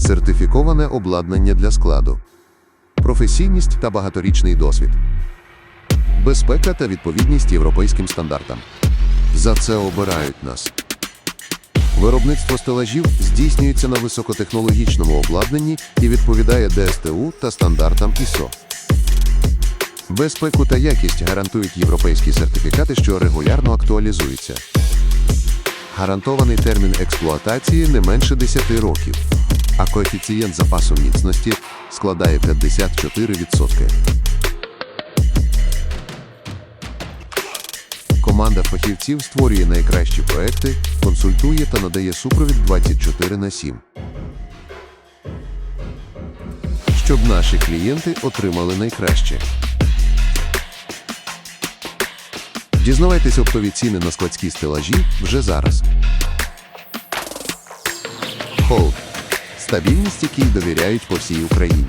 сертифіковане обладнання для складу, професійність та багаторічний досвід, безпека та відповідність європейським стандартам. За це обирають нас. Виробництво стелажів здійснюється на високотехнологічному обладнанні і відповідає ДСТУ та стандартам ISO. Безпеку та якість гарантують європейські сертифікати, що регулярно актуалізуються. Гарантований термін експлуатації не менше 10 років, а коефіцієнт запасу міцності складає 54%. Команда фахівців створює найкращі проекти, консультує та надає супровід 24 на 7. Щоб наші клієнти отримали найкраще. Дізнавайтесь оптові ціни на складські стелажі вже зараз. Стабільність, якій довіряють по всій Україні.